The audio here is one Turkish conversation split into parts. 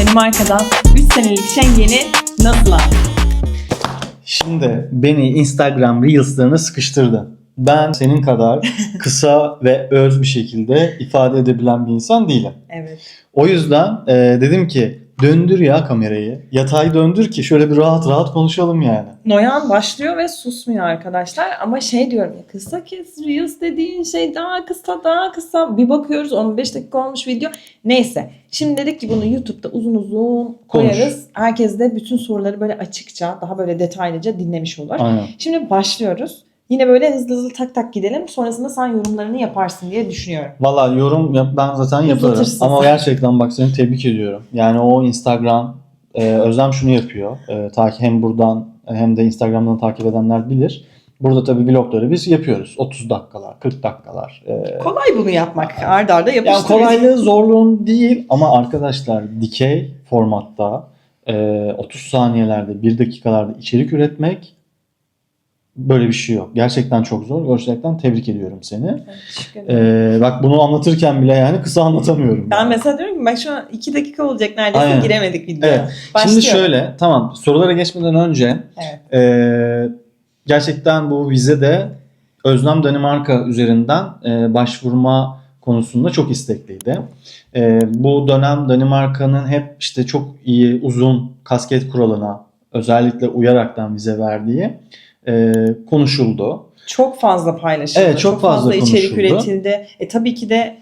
Danimarka'dan 3 senelik Schengen'i nasıl aldın? Şimdi beni Instagram Reels'larına sıkıştırdın. Ben senin kadar kısa ve öz bir şekilde ifade edebilen bir insan değilim. Evet. O yüzden e, dedim ki döndür ya kamerayı. Yatay döndür ki şöyle bir rahat rahat konuşalım yani. Noyan başlıyor ve susmuyor arkadaşlar. Ama şey diyorum ya kısa kes Reels dediğin şey daha kısa daha kısa. Bir bakıyoruz 15 dakika olmuş video. Neyse. Şimdi dedik ki bunu YouTube'da uzun uzun koyarız. Herkes de bütün soruları böyle açıkça daha böyle detaylıca dinlemiş olur. Aynen. Şimdi başlıyoruz. Yine böyle hızlı hızlı tak tak gidelim. Sonrasında sen yorumlarını yaparsın diye düşünüyorum. Valla yorum yap, ben zaten yaparım. Uzatırsın Ama sen. gerçekten bak seni tebrik ediyorum. Yani o Instagram e, Özlem şunu yapıyor. E, takip hem buradan hem de Instagram'dan takip edenler bilir. Burada tabii vlogları biz yapıyoruz. 30 dakikalar, 40 dakikalar. E, Kolay bunu yapmak. Arda arda yani yapıştırıyoruz. kolaylığı zorluğun değil ama arkadaşlar dikey formatta e, 30 saniyelerde 1 dakikalarda içerik üretmek böyle bir şey yok. Gerçekten çok zor. Gerçekten tebrik ediyorum seni. Evet, teşekkür ederim. E, bak bunu anlatırken bile yani kısa anlatamıyorum. Ben yani. mesela diyorum ki bak şu an 2 dakika olacak neredeyse Aynen. giremedik videoya. Evet. Şimdi şöyle tamam sorulara geçmeden önce Evet. e, gerçekten bu vize de Özlem Danimarka üzerinden e, başvurma konusunda çok istekliydi. E, bu dönem Danimarka'nın hep işte çok iyi uzun kasket kuralına özellikle uyaraktan vize verdiği e, konuşuldu. Çok fazla paylaşıldı. Evet, çok fazla içerik konuşuldu. üretildi. E tabii ki de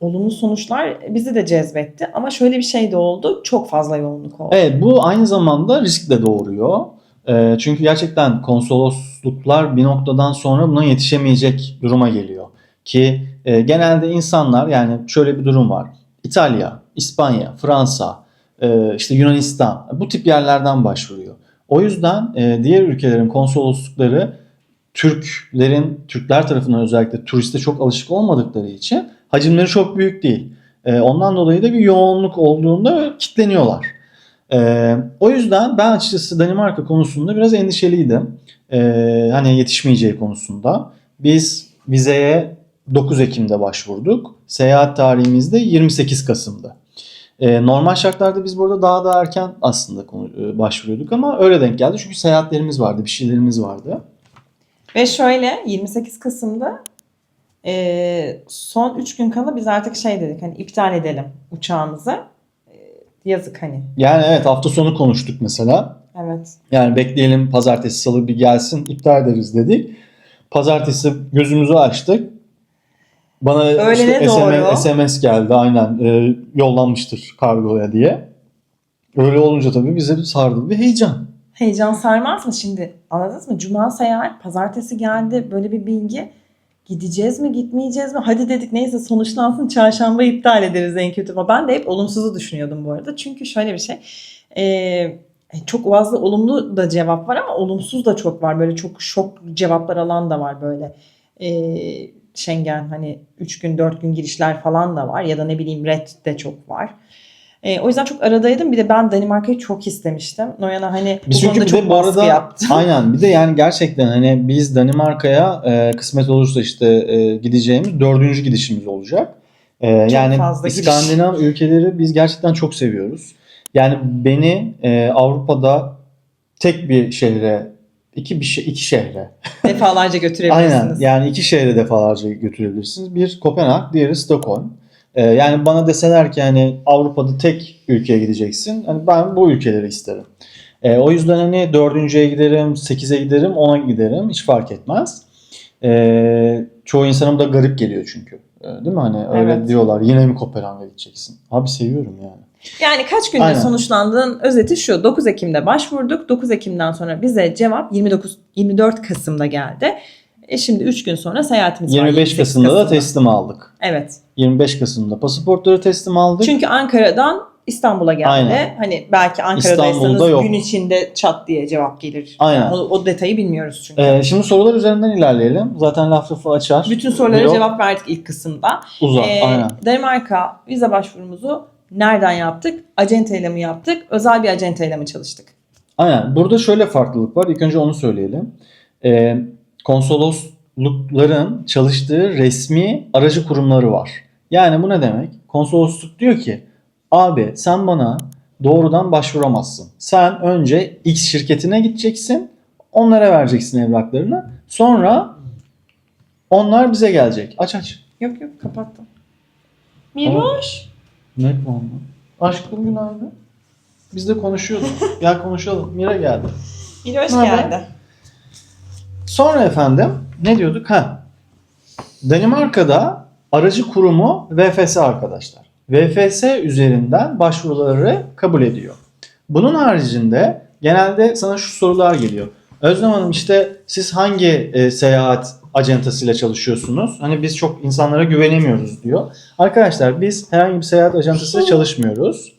olumlu sonuçlar bizi de cezbetti. Ama şöyle bir şey de oldu. Çok fazla yoğunluk oldu. Evet bu aynı zamanda risk de doğuruyor. Ee, çünkü gerçekten konsolosluklar bir noktadan sonra buna yetişemeyecek duruma geliyor. Ki e, genelde insanlar yani şöyle bir durum var. İtalya, İspanya, Fransa, e, işte Yunanistan bu tip yerlerden başvuruyor. O yüzden e, diğer ülkelerin konsoloslukları Türklerin, Türkler tarafından özellikle turiste çok alışık olmadıkları için hacimleri çok büyük değil. E, ondan dolayı da bir yoğunluk olduğunda kitleniyorlar. Ee, o yüzden ben açıkçası Danimarka konusunda biraz endişeliydim. Ee, hani yetişmeyeceği konusunda. Biz vizeye 9 Ekim'de başvurduk. Seyahat tarihimiz de 28 Kasım'dı. Ee, normal şartlarda biz burada daha da erken aslında konu- e, başvuruyorduk ama öyle denk geldi. Çünkü seyahatlerimiz vardı, bir şeylerimiz vardı. Ve şöyle 28 Kasım'da e, son 3 gün kala biz artık şey dedik hani iptal edelim uçağımızı. E, yazık hani. Yani evet hafta sonu konuştuk mesela. Evet. Yani bekleyelim pazartesi salı bir gelsin iptal ederiz dedik. Pazartesi gözümüzü açtık. Bana Öğlene işte doğru. SMS, SMS geldi aynen e, yollanmıştır kargoya diye. Öyle olunca tabii bize bir sardı bir heyecan. Heyecan sarmaz mı şimdi? Anladınız mı? Cuma seyahat, pazartesi geldi böyle bir bilgi. Gideceğiz mi, gitmeyeceğiz mi? Hadi dedik neyse sonuçlansın çarşamba iptal ederiz en kötü. Ben de hep olumsuzu düşünüyordum bu arada. Çünkü şöyle bir şey. Ee, çok fazla olumlu da cevap var ama olumsuz da çok var. Böyle çok şok cevaplar alan da var böyle. Ee, Schengen hani 3 gün 4 gün girişler falan da var. Ya da ne bileyim red de çok var. Ee, o yüzden çok aradaydım. Bir de ben Danimarka'yı çok istemiştim. Noyan'a hani bu Biz çünkü konuda bir çok de bu arada yaptı. aynen bir de yani gerçekten hani biz Danimarka'ya e, kısmet olursa işte e, gideceğimiz dördüncü gidişimiz olacak. E, yani fazla gidiş. İskandinav ülkeleri biz gerçekten çok seviyoruz. Yani beni e, Avrupa'da tek bir şehre iki bir şey iki şehre Defalarca götürebilirsiniz. Aynen yani iki şehre defalarca götürebilirsiniz. Bir Kopenhag, diğeri Stockholm. Ee, yani bana deseler ki hani Avrupa'da tek ülkeye gideceksin. Hani ben bu ülkeleri isterim. Ee, o yüzden hani dördüncüye giderim, sekize giderim, ona giderim. Hiç fark etmez. Ee, çoğu insanım da garip geliyor çünkü. Ee, değil mi? Hani öyle Evet. diyorlar. Yine mi Kopenhag'a gideceksin? Abi seviyorum yani. Yani kaç günde Aynen. sonuçlandığın özeti şu. 9 Ekim'de başvurduk. 9 Ekim'den sonra bize cevap 29 24 Kasım'da geldi. E şimdi 3 gün sonra seyahatimiz var. 25 28 Kasım'da da teslim aldık. Evet. 25 Kasım'da pasaportları teslim aldık. Çünkü Ankara'dan İstanbul'a geldi. Aynen. Hani belki Ankara'daysanız gün içinde çat diye cevap gelir. Aynen. O, o detayı bilmiyoruz çünkü. Ee, şimdi sorular üzerinden ilerleyelim. Zaten laf lafı açar. Bütün sorulara cevap verdik ilk kısımda. Uzar. Ee, aynen. Danimarka vize başvurumuzu nereden yaptık? Acenteyle mi yaptık? Özel bir acenteyle mi çalıştık? Aynen. Burada şöyle farklılık var. İlk önce onu söyleyelim. Ee, konsoloslukların çalıştığı resmi aracı kurumları var. Yani bu ne demek? Konsolosluk diyor ki abi sen bana doğrudan başvuramazsın. Sen önce X şirketine gideceksin. Onlara vereceksin evraklarını. Sonra onlar bize gelecek. Aç aç. Yok yok kapattım. Miroş. Ne oldu? Aşkım günaydın. Biz de konuşuyorduk. Gel konuşalım. Mira geldi. Miroş Ne haber? geldi. Sonra efendim ne diyorduk? Ha. Danimarka'da aracı kurumu VFS arkadaşlar. VFS üzerinden başvuruları kabul ediyor. Bunun haricinde genelde sana şu sorular geliyor. Özlem Hanım işte siz hangi e, seyahat acentasıyla çalışıyorsunuz? Hani biz çok insanlara güvenemiyoruz diyor. Arkadaşlar biz herhangi bir seyahat ajantasıyla çalışmıyoruz.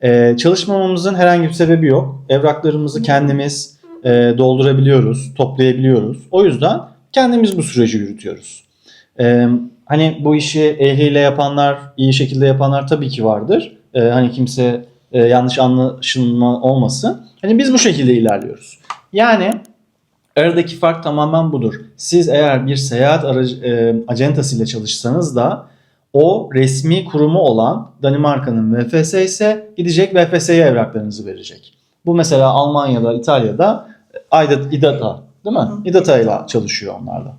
E, çalışmamamızın herhangi bir sebebi yok. Evraklarımızı kendimiz e, doldurabiliyoruz, toplayabiliyoruz. O yüzden kendimiz bu süreci yürütüyoruz. E, hani bu işi ehliyle yapanlar, iyi şekilde yapanlar tabii ki vardır. E, hani kimse e, yanlış anlaşılma olmasın. Hani biz bu şekilde ilerliyoruz. Yani aradaki fark tamamen budur. Siz eğer bir seyahat aracı, e, acentasıyla çalışsanız da o resmi kurumu olan Danimarka'nın VFS ise gidecek VFS'ye evraklarınızı verecek. Bu mesela Almanya'da, İtalya'da IDATA, İDATA değil mi? İDATA ile çalışıyor onlar da.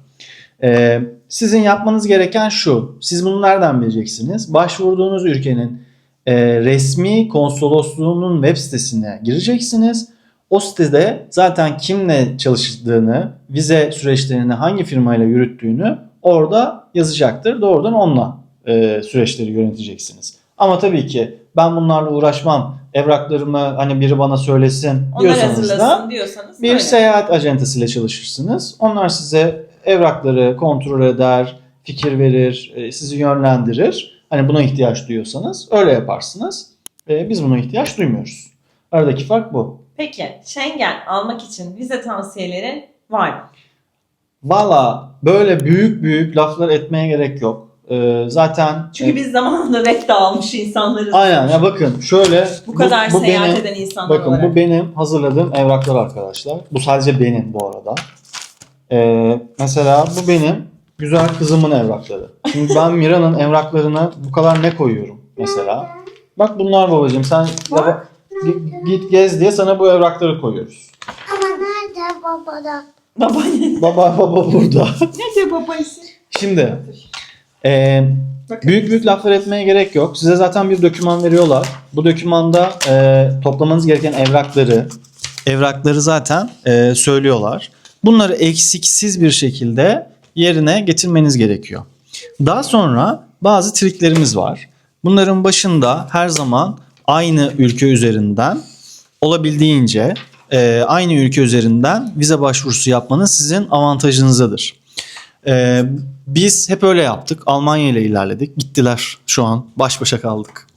Ee, sizin yapmanız gereken şu. Siz bunu nereden bileceksiniz? Başvurduğunuz ülkenin e, resmi konsolosluğunun web sitesine gireceksiniz. O sitede zaten kimle çalıştığını, vize süreçlerini hangi firmayla yürüttüğünü orada yazacaktır. Doğrudan onunla e, süreçleri yöneteceksiniz. Ama tabii ki ben bunlarla uğraşmam, evraklarımı hani biri bana söylesin Onlar diyorsanız da diyorsanız. bir öyle. seyahat acentasıyla çalışırsınız. Onlar size evrakları kontrol eder, fikir verir, e, sizi yönlendirir. Hani buna ihtiyaç duyuyorsanız öyle yaparsınız. E, Biz buna ihtiyaç duymuyoruz. Aradaki fark bu. Peki Schengen almak için vize tavsiyelerin var mı? Valla böyle büyük büyük laflar etmeye gerek yok. E, Zaten Çünkü e, biz zamanında red de almış insanlarız. aynen ya bakın şöyle Bu kadar bu seyahat benim- eden insanlar Bakın olarak. bu benim hazırladığım evraklar arkadaşlar. Bu sadece benim bu arada. Ee, mesela bu benim güzel kızımın evrakları. Şimdi ben Mira'nın evraklarına bu kadar ne koyuyorum mesela. Bak bunlar babacığım sen yapa- git, git gez diye sana bu evrakları koyuyoruz. Ama nerede babada? Baba Baba baba burada. Nerede babası? Şimdi e, büyük büyük laflar etmeye gerek yok. Size zaten bir doküman veriyorlar. Bu dokümanda e, toplamanız gereken evrakları evrakları zaten e, söylüyorlar. Bunları eksiksiz bir şekilde yerine getirmeniz gerekiyor. Daha sonra bazı triklerimiz var. Bunların başında her zaman aynı ülke üzerinden olabildiğince e, aynı ülke üzerinden vize başvurusu yapmanız sizin avantajınızadır. Ee, biz hep öyle yaptık. Almanya ile ilerledik. Gittiler şu an. Baş başa kaldık.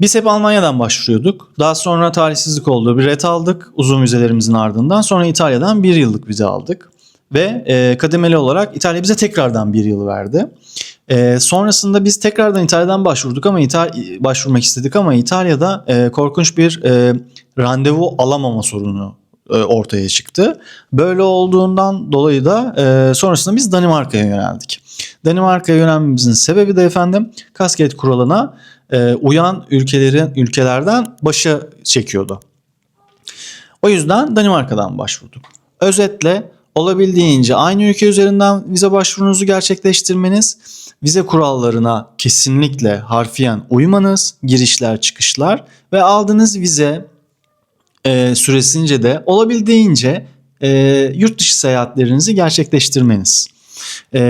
Biz hep Almanya'dan başvuruyorduk. Daha sonra talihsizlik oldu. Bir ret aldık uzun vizelerimizin ardından. Sonra İtalya'dan bir yıllık vize aldık. Ve e, kademeli olarak İtalya bize tekrardan bir yıl verdi. E, sonrasında biz tekrardan İtalya'dan başvurduk ama İtal- başvurmak istedik ama İtalya'da e, korkunç bir e, randevu alamama sorunu e, ortaya çıktı. Böyle olduğundan dolayı da e, sonrasında biz Danimarka'ya yöneldik. Danimarka'ya yönelmemizin sebebi de efendim kasket kuralına e, uyan ülkelerin ülkelerden başa çekiyordu. O yüzden Danimarka'dan başvurduk. Özetle olabildiğince aynı ülke üzerinden vize başvurunuzu gerçekleştirmeniz, vize kurallarına kesinlikle harfiyen uymanız, girişler çıkışlar ve aldığınız vize e, süresince de olabildiğince e, yurt dışı seyahatlerinizi gerçekleştirmeniz. E,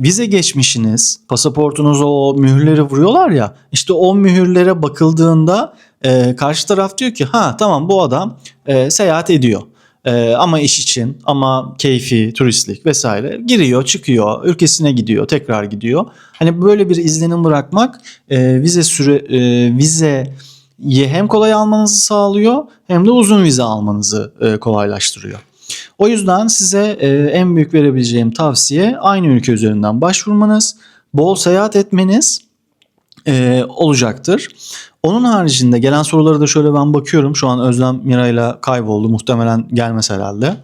vize geçmişiniz, pasaportunuza o mühürleri vuruyorlar ya işte o mühürlere bakıldığında e, karşı taraf diyor ki ha tamam bu adam e, seyahat ediyor. E, ama iş için ama keyfi, turistlik vesaire giriyor, çıkıyor, ülkesine gidiyor, tekrar gidiyor. Hani böyle bir izlenim bırakmak e, vize süre e, vize hem kolay almanızı sağlıyor hem de uzun vize almanızı e, kolaylaştırıyor. O yüzden size e, en büyük verebileceğim tavsiye aynı ülke üzerinden başvurmanız, bol seyahat etmeniz e, olacaktır. Onun haricinde gelen soruları da şöyle ben bakıyorum. Şu an Özlem Mira'yla kayboldu. Muhtemelen gelmez herhalde.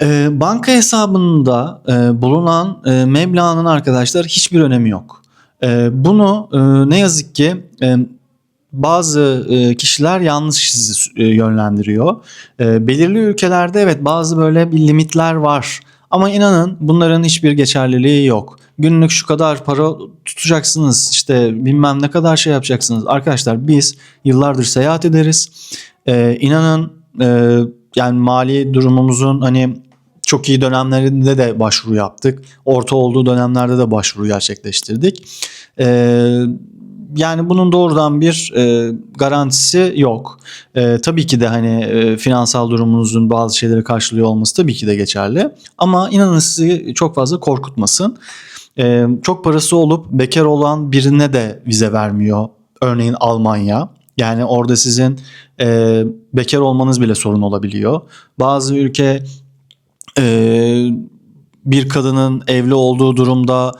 E, banka hesabında e, bulunan e, meblağın arkadaşlar hiçbir önemi yok. E, bunu e, ne yazık ki e, bazı e, kişiler yanlış sizi e, yönlendiriyor. Belirli ülkelerde evet bazı böyle bir limitler var. Ama inanın bunların hiçbir geçerliliği yok. Günlük şu kadar para tutacaksınız işte bilmem ne kadar şey yapacaksınız. Arkadaşlar biz yıllardır seyahat ederiz. E, inanın e, yani mali durumumuzun hani çok iyi dönemlerinde de başvuru yaptık. Orta olduğu dönemlerde de başvuru gerçekleştirdik. Ee, yani bunun doğrudan bir e, garantisi yok. E, tabii ki de hani e, finansal durumunuzun bazı şeyleri karşılıyor olması tabii ki de geçerli. Ama inanın sizi çok fazla korkutmasın. E, çok parası olup bekar olan birine de vize vermiyor. Örneğin Almanya. Yani orada sizin e, bekar olmanız bile sorun olabiliyor. Bazı ülke e, bir kadının evli olduğu durumda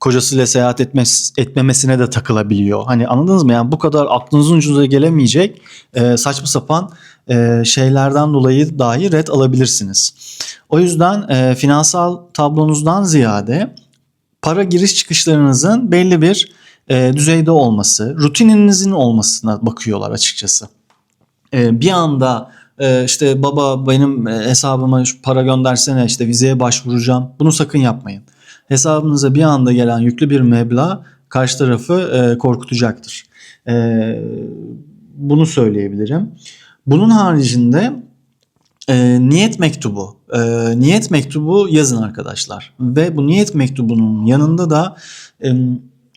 kocasıyla seyahat etmez, etmemesine de takılabiliyor. Hani anladınız mı? Yani bu kadar aklınızın ucuna gelemeyecek e, saçma sapan e, şeylerden dolayı dahi red alabilirsiniz. O yüzden e, finansal tablonuzdan ziyade para giriş çıkışlarınızın belli bir e, düzeyde olması, rutininizin olmasına bakıyorlar açıkçası. E, bir anda e, işte baba benim e, hesabıma para göndersene işte vizeye başvuracağım. Bunu sakın yapmayın. Hesabınıza bir anda gelen yüklü bir meblağ karşı tarafı e, korkutacaktır. E, bunu söyleyebilirim. Bunun haricinde e, niyet mektubu. E, niyet mektubu yazın arkadaşlar. Ve bu niyet mektubunun yanında da e,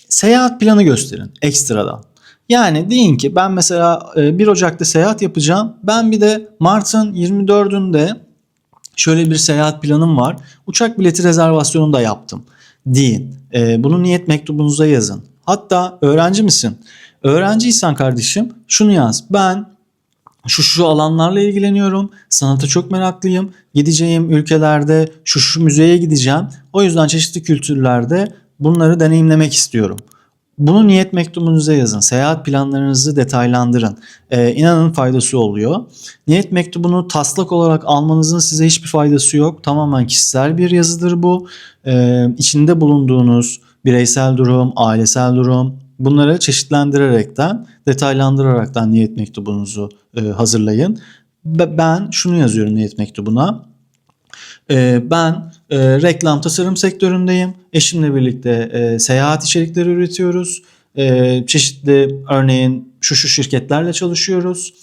seyahat planı gösterin ekstradan. Yani deyin ki ben mesela e, 1 Ocak'ta seyahat yapacağım. Ben bir de Mart'ın 24'ünde şöyle bir seyahat planım var. Uçak bileti rezervasyonunu da yaptım. Deyin. E, bunu niyet mektubunuza yazın. Hatta öğrenci misin? Öğrenciysen kardeşim şunu yaz. Ben şu şu alanlarla ilgileniyorum. Sanata çok meraklıyım. Gideceğim ülkelerde şu şu müzeye gideceğim. O yüzden çeşitli kültürlerde bunları deneyimlemek istiyorum. Bunu niyet mektubunuza yazın. Seyahat planlarınızı detaylandırın. Ee, inanın faydası oluyor. Niyet mektubunu taslak olarak almanızın size hiçbir faydası yok. Tamamen kişisel bir yazıdır bu. Ee, içinde bulunduğunuz bireysel durum, ailesel durum bunları çeşitlendirerekten, detaylandıraraktan niyet mektubunuzu e, hazırlayın. Be- Ben şunu yazıyorum niyet mektubuna. Ee, Ben e, reklam tasarım sektöründeyim. Eşimle birlikte e, seyahat içerikleri üretiyoruz. E, çeşitli örneğin şu şu şirketlerle çalışıyoruz.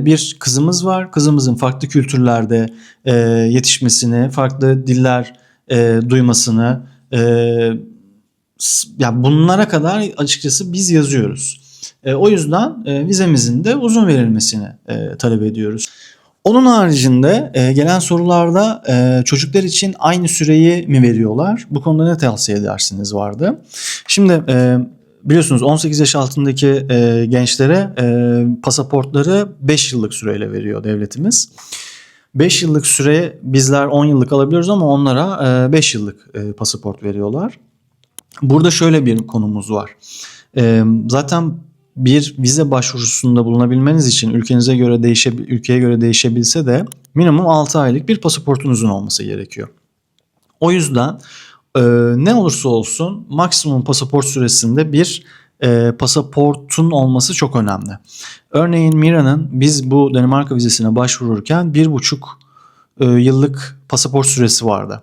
Bir kızımız var. Kızımızın farklı kültürlerde yetişmesini, farklı diller duymasını, ya bunlara kadar açıkçası biz yazıyoruz. O yüzden vizemizin de uzun verilmesini talep ediyoruz. Onun haricinde e, gelen sorularda e, çocuklar için aynı süreyi mi veriyorlar? Bu konuda ne tavsiye edersiniz vardı. Şimdi e, biliyorsunuz 18 yaş altındaki e, gençlere e, pasaportları 5 yıllık süreyle veriyor devletimiz. 5 yıllık süre bizler 10 yıllık alabiliyoruz ama onlara 5 yıllık e, pasaport veriyorlar. Burada şöyle bir konumuz var. E, zaten bir vize başvurusunda bulunabilmeniz için ülkenize göre değişe ülkeye göre değişebilse de minimum 6 aylık bir pasaportunuzun olması gerekiyor. O yüzden e, ne olursa olsun maksimum pasaport süresinde bir e, pasaportun olması çok önemli. Örneğin Mira'nın biz bu Danimarka vizesine başvururken bir buçuk e, yıllık pasaport süresi vardı.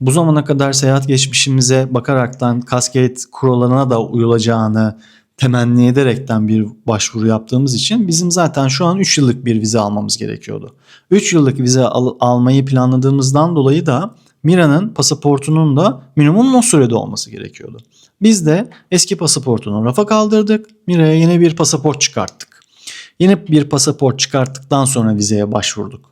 Bu zamana kadar seyahat geçmişimize bakaraktan Cascade kurallarına da uyulacağını temenni ederekten bir başvuru yaptığımız için bizim zaten şu an 3 yıllık bir vize almamız gerekiyordu. 3 yıllık vize al- almayı planladığımızdan dolayı da Mira'nın pasaportunun da minimum o sürede olması gerekiyordu. Biz de eski pasaportunu rafa kaldırdık. Mira'ya yeni bir pasaport çıkarttık. Yeni bir pasaport çıkarttıktan sonra vizeye başvurduk.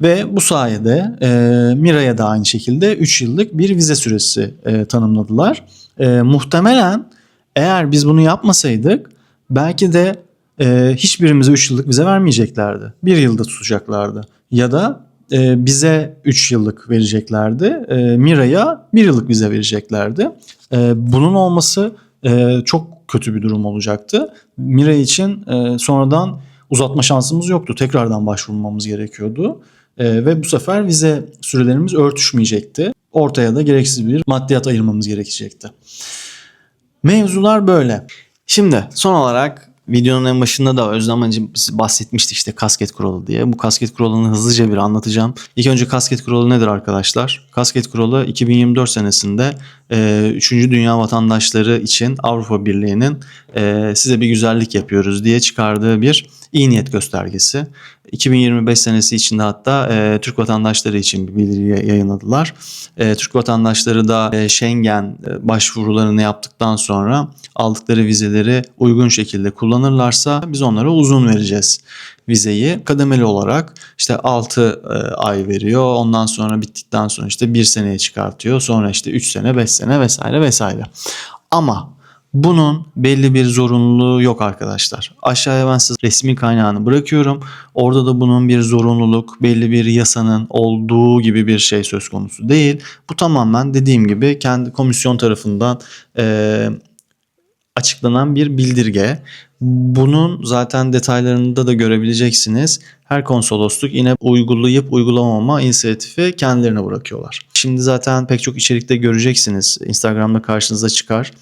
Ve bu sayede e, Mira'ya da aynı şekilde 3 yıllık bir vize süresi e, tanımladılar. E, muhtemelen eğer biz bunu yapmasaydık belki de e, hiçbirimize 3 yıllık vize vermeyeceklerdi. 1 yılda tutacaklardı. Ya da e, bize 3 yıllık vereceklerdi. E, Mira'ya 1 yıllık vize vereceklerdi. E, bunun olması e, çok kötü bir durum olacaktı. Mira için e, sonradan uzatma şansımız yoktu. Tekrardan başvurmamız gerekiyordu. E, ve bu sefer vize sürelerimiz örtüşmeyecekti. Ortaya da gereksiz bir maddiyat ayırmamız gerekecekti. Mevzular böyle. Şimdi son olarak Videonun en başında da Özlem Hacı bahsetmişti işte kasket kuralı diye. Bu kasket kuralını hızlıca bir anlatacağım. İlk önce kasket kuralı nedir arkadaşlar? Kasket kuralı 2024 senesinde e, 3. Dünya vatandaşları için Avrupa Birliği'nin e, size bir güzellik yapıyoruz diye çıkardığı bir iyi niyet göstergesi. 2025 senesi içinde hatta e, Türk vatandaşları için bir bildiri yayınladılar. E, Türk vatandaşları da e, Schengen e, başvurularını yaptıktan sonra aldıkları vizeleri uygun şekilde kullanırlarsa biz onlara uzun vereceğiz vizeyi. Kademeli olarak işte 6 ay veriyor. Ondan sonra bittikten sonra işte 1 seneye çıkartıyor. Sonra işte 3 sene, 5 sene vesaire vesaire. Ama bunun belli bir zorunluluğu yok arkadaşlar. Aşağıya ben size resmi kaynağını bırakıyorum. Orada da bunun bir zorunluluk, belli bir yasanın olduğu gibi bir şey söz konusu değil. Bu tamamen dediğim gibi kendi komisyon tarafından eee açıklanan bir bildirge. Bunun zaten detaylarında da görebileceksiniz. Her konsolosluk yine uygulayıp uygulamama inisiyatifi kendilerine bırakıyorlar. Şimdi zaten pek çok içerikte göreceksiniz. Instagram'da karşınıza çıkar.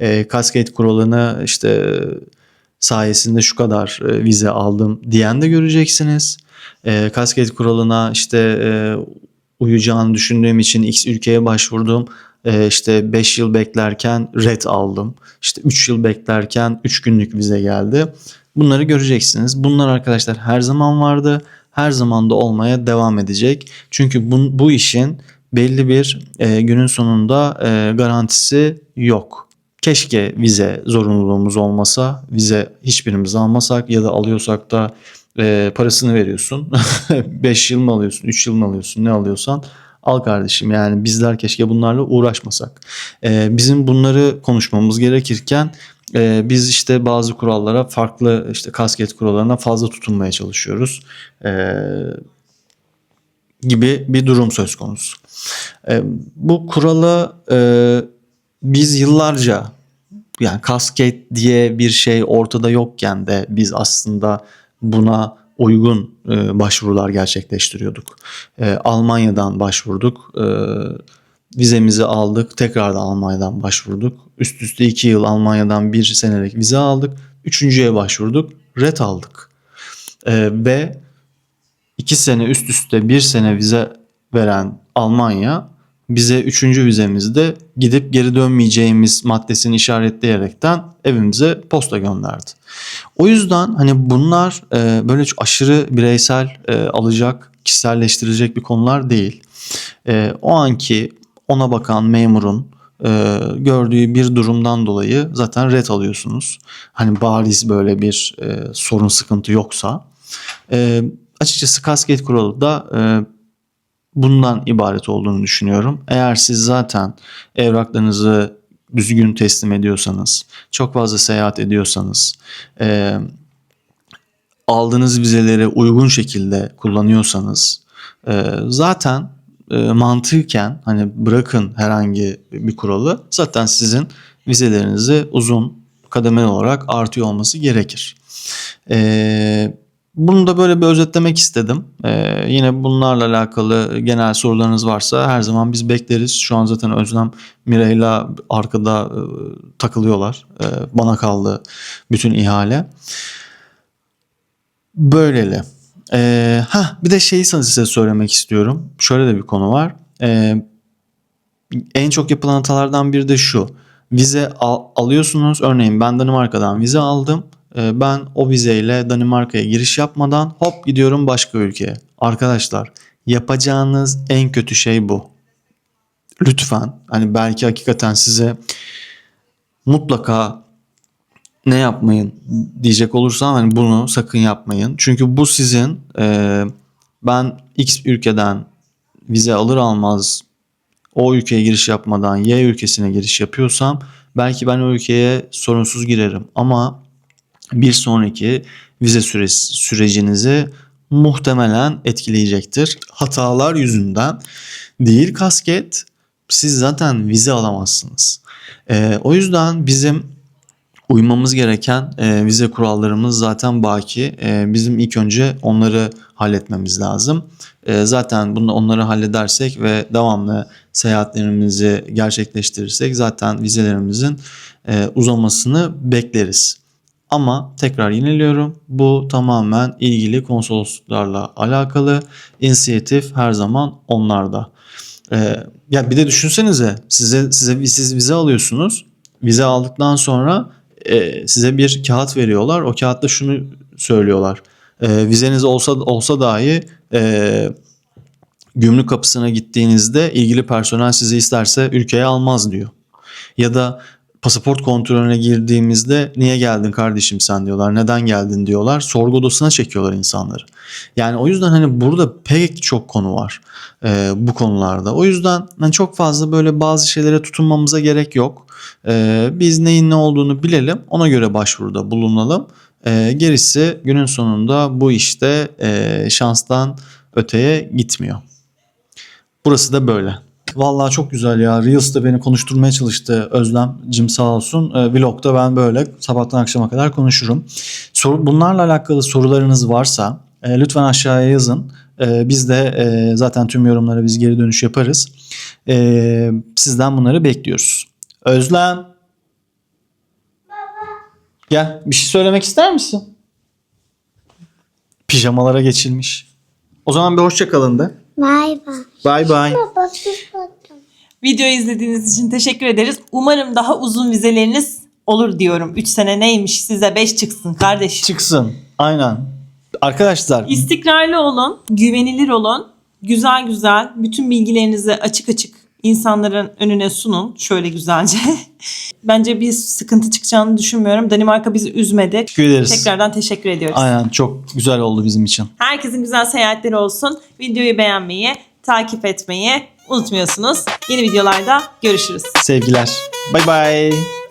E, Cascade kuralını işte sayesinde şu kadar e, vize aldım diyen de göreceksiniz. E, Cascade kuralına işte e, uyacağını düşündüğüm için X ülkeye başvurdum. E, işte 5 yıl beklerken red aldım. İşte 3 yıl beklerken 3 günlük vize geldi. Bunları göreceksiniz. Bunlar arkadaşlar her zaman vardı. Her zaman da olmaya devam edecek. Çünkü bu, bu işin belli bir e, günün sonunda e, garantisi yok. Keşke vize zorunluluğumuz olmasa, vize hiçbirimiz almasak ya da alıyorsak da e, parasını veriyorsun. 5 yıl mı alıyorsun, 3 yıl mı alıyorsun, ne alıyorsan al kardeşim. Yani bizler keşke bunlarla uğraşmasak. E, bizim bunları konuşmamız gerekirken e, biz işte bazı kurallara farklı işte kasket kurallarına fazla tutunmaya çalışıyoruz. E, gibi bir durum söz konusu. E, bu kuralı e, biz yıllarca yani kasket diye bir şey ortada yokken de biz aslında buna uygun e, başvurular gerçekleştiriyorduk. E, Almanya'dan başvurduk. E, vizemizi aldık. Tekrar da Almanya'dan başvurduk. Üst üste iki yıl Almanya'dan bir senelik vize aldık. Üçüncüye başvurduk. Red aldık. E, ve iki sene üst üste bir sene vize veren Almanya bize üçüncü vizemizde gidip geri dönmeyeceğimiz maddesini işaretleyerekten evimize posta gönderdi. O yüzden hani bunlar e, böyle aşırı bireysel e, alacak, kişiselleştirecek bir konular değil. E, o anki ona bakan memurun e, gördüğü bir durumdan dolayı zaten red alıyorsunuz. Hani bariz böyle bir e, sorun sıkıntı yoksa. E, açıkçası kasket kuralı da e, bundan ibaret olduğunu düşünüyorum. Eğer siz zaten evraklarınızı düzgün teslim ediyorsanız, çok fazla seyahat ediyorsanız, e, aldığınız vizeleri uygun şekilde kullanıyorsanız, e, zaten e, mantıken hani bırakın herhangi bir kuralı, zaten sizin vizelerinizi uzun kademeli olarak artıyor olması gerekir. Eee bunu da böyle bir özetlemek istedim. Ee, yine bunlarla alakalı genel sorularınız varsa her zaman biz bekleriz. Şu an zaten Özlem Miray'la arkada e, takılıyorlar. E, bana kaldı bütün ihale. Böyleli. Ee, ha bir de şeyi size söylemek istiyorum. Şöyle de bir konu var. Ee, en çok yapılan hatalardan biri de şu. Vize al, alıyorsunuz. Örneğin ben Danimarka'dan vize aldım. Ee, ben o vizeyle Danimarka'ya giriş yapmadan hop gidiyorum başka ülkeye. Arkadaşlar yapacağınız en kötü şey bu. Lütfen hani belki hakikaten size mutlaka ne yapmayın diyecek olursam hani bunu sakın yapmayın. Çünkü bu sizin e, ben X ülkeden vize alır almaz o ülkeye giriş yapmadan Y ülkesine giriş yapıyorsam belki ben o ülkeye sorunsuz girerim ama bir sonraki vize süresi, sürecinizi muhtemelen etkileyecektir. Hatalar yüzünden değil kasket siz zaten vize alamazsınız. Ee, o yüzden bizim uymamız gereken e, vize kurallarımız zaten baki. E, bizim ilk önce onları halletmemiz lazım. E, zaten bunu onları halledersek ve devamlı seyahatlerimizi gerçekleştirirsek zaten vizelerimizin e, uzamasını bekleriz. Ama tekrar yeniliyorum. Bu tamamen ilgili konsolosluklarla alakalı. İnisiyatif her zaman onlarda. Ee, ya bir de düşünsenize size size siz vize alıyorsunuz. Vize aldıktan sonra e, size bir kağıt veriyorlar. O kağıtta şunu söylüyorlar. E, vizeniz olsa olsa dahi e, gümrük kapısına gittiğinizde ilgili personel sizi isterse ülkeye almaz diyor. Ya da pasaport kontrolüne girdiğimizde niye geldin kardeşim sen diyorlar. Neden geldin diyorlar. Sorgu odasına çekiyorlar insanları. Yani o yüzden hani burada pek çok konu var e, bu konularda. O yüzden hani çok fazla böyle bazı şeylere tutunmamıza gerek yok. E, biz neyin ne olduğunu bilelim. Ona göre başvuruda bulunalım. E, gerisi günün sonunda bu işte e, şanstan öteye gitmiyor. Burası da böyle. Vallahi çok güzel ya. Reels'te beni konuşturmaya çalıştı Özlemcim sağ olsun. E, vlog'da ben böyle sabahtan akşama kadar konuşurum. Soru, bunlarla alakalı sorularınız varsa e, lütfen aşağıya yazın. E, biz de e, zaten tüm yorumlara biz geri dönüş yaparız. E, sizden bunları bekliyoruz. Özlem. Gel bir şey söylemek ister misin? Pijamalara geçilmiş. O zaman bir hoşça kalın de. Bay bay. Bye bye. Baba. Videoyu izlediğiniz için teşekkür ederiz. Umarım daha uzun vizeleriniz olur diyorum. 3 sene neymiş size 5 çıksın kardeş. Çıksın. Aynen. Arkadaşlar İstikrarlı olun, güvenilir olun. Güzel güzel bütün bilgilerinizi açık açık insanların önüne sunun. Şöyle güzelce. Bence bir sıkıntı çıkacağını düşünmüyorum. Danimarka bizi üzmedi. teşekkür ederiz. Tekrardan teşekkür ediyoruz. Aynen çok güzel oldu bizim için. Herkesin güzel seyahatleri olsun. Videoyu beğenmeyi, takip etmeyi unutmuyorsunuz. Yeni videolarda görüşürüz. Sevgiler. Bay bay.